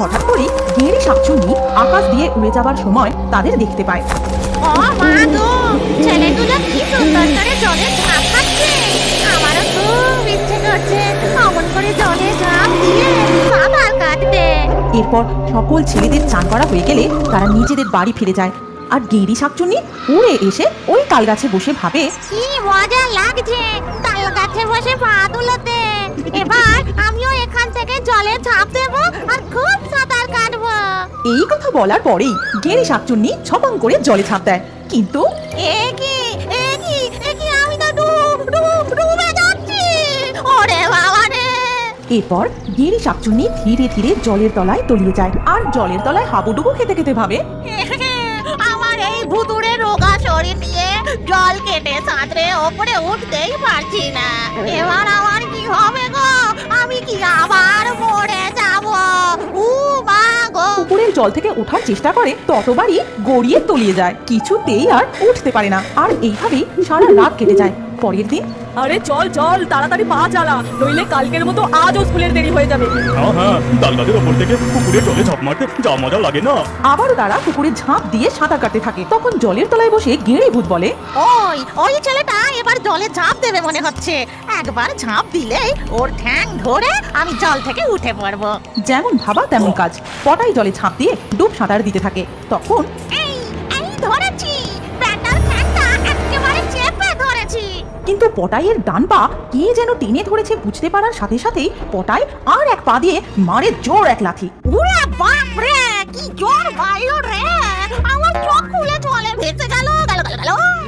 হঠাৎ করে গেঁড়ি শাকচুন্নি আকাশ দিয়ে উড়ে যাবার সময় তাদের দেখতে পায়। ও মা গো ছেলেগুলো কি সুন্দর করে জলে ঝাঁপ খাচ্ছে। আমারও খুব ইচ্ছে করছে অমন করে জলে ঝাঁপ দিয়ে সাঁতার কাটতে এরপর সকল ছেলেদের চান করা হয়ে গেলে তারা নিজেদের বাড়ি ফিরে যায়। আর গেঁড়ি শাকচুন্নি উড়ে এসে ওই তাল গাছে বসে ভাবে কি মজা লাগছে তাল গাছে বসে পা তুলোতে। এবার বলার পরেই গেঁড়ি শাকচুন্নি ছপাং করে জলে ঝাঁপ দেয়। কিন্তু এরপর গেঁড়ি শাকচুন্নি ধীরে ধীরে জলের তলায় তলিয়ে যায় আর জলের তলায় হাবুডুবু খেতে খেতে ভাবে আমার এই ভুতুড়ে রোগা শরীর নিয়ে জল কেটে সাঁতরে ওপরে উঠতেই পারছি না। এবার আমার কি জল থেকে ওঠার চেষ্টা করে ততবারই গড়িয়ে তলিয়ে যায়। কিছুতেই আর উঠতে পারে না। আর এইভাবেই সারা রাত কেটে যায়। পরের দিন আরে চল চল তাড়াতাড়ি পা চালা। নইলে কালকের মতো আজও স্কুলের দেরি হয়ে যাবে। হ্যাঁ হ্যাঁ তাল গাছের ওপর থেকে পুকুরে জলে ঝাঁপ মারতে যা মজা লাগে না। আবারও তারা পুকুরে ঝাঁপ দিয়ে সাঁতার কাটতে থাকে। তখন জলের তলায় বসে গেঁড়ে ভূত বলে ওই ওই ছেলেটা এবার জলে ঝাঁপ দেবে মনে হচ্ছে। একবার ঝাঁপ দিলেই ওর ঠ্যাং ধরে আমি জল থেকে উঠে পড়ব। যেমন ভাবা তেমন কাজ। পটাই জলে ঝাঁপ দিয়ে ডুব সাঁতার দিতে থাকে। তখন এই এই ধরেছি। ব্যাটার ঠ্যাংটা একেবারে চেপে ধরেছি। কিন্তু পটাইয়ের ডান পা কে যেন টেনে ধরেছে বুঝতে পারার সাথে সাথেই পটাই আর এক পা দিয়ে মারে জোর এক লাথি। উড়ে বাপ রে কি জোর বাইর রে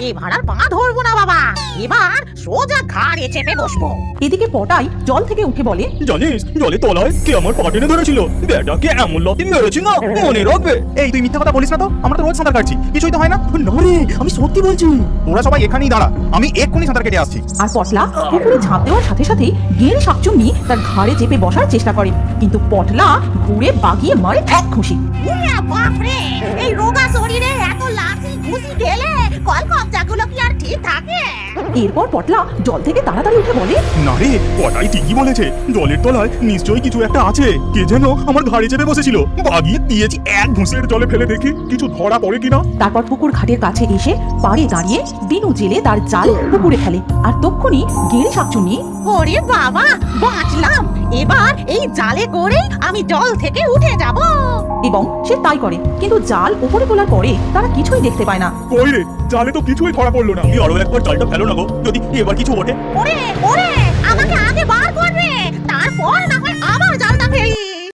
এবার আর পা ধরবো না বাবা। এবার সোজা ঘাড়ে চেপে বসবো। এদিকে পটাই জল থেকে উঠে বলে জানিস জলে তলায় কে আমার পা টেনে ধরেছিল? বেটাকে এমন লতি মেরেছি না মনে রাখবে। এই তুই মিথ্যা কথা বলিস না তো? আমরা তো রোজ সাঁতার কাটছি। কিছুই তো হয় না। না রে আমি সত্যি বলছি। ওরা সবাই এখানেই দাঁড়া। আমি এক্ষুনি সাঁতার কেটে আসছি। আর পটলা পুকুরে ঝাঁপ দেওয়ার সাথে সাথেই গেঁড়ে শাকচুন্নি তার ঘাড়ে চেপে বসার চেষ্টা করে। কিন্তু পটলা ঘুরে বাগিয়ে মারে এক খুশি। উড়ে বাপ রে এই রোগা শরীরে এত লাঠি ঘুষি গেলে থাকে। এরপর পটলা জল থেকে তাড়াতাড়ি উঠে বলে না রে পটাই ঠিকই বলেছে। জলের তলায় নিশ্চয়ই কিছু একটা আছে। কে যেন আমার ঘাড়ে চেপে বসেছিল। বাগিয়ে দিয়েছি এক ঘুষের জলে ফেলে দেখি কিছু ধরা পড়ে কিনা। তারপর পুকুর ঘাটের কাছে এসে পাড়ে দাঁড়িয়ে বিনু জেলে তার জাল পুকুরে ফেলে। আর তক্ষুনি গেঁড়ে শাকচুন্নি ওরে বাবা বাঁচলাম। এবার এই জালে করেই আমি জল থেকে উঠে যাব। এবং সে তাই করে কিন্তু জাল উপরে তোলার পরে তারা কিছুই দেখতে পায় না। কই রে? জালে তো কিছুই ধরা পড়ল না। তুমি আরও একবার জালটা ফেলো না গো। যদি এবার কিছু ওঠে। ওরে ওরে!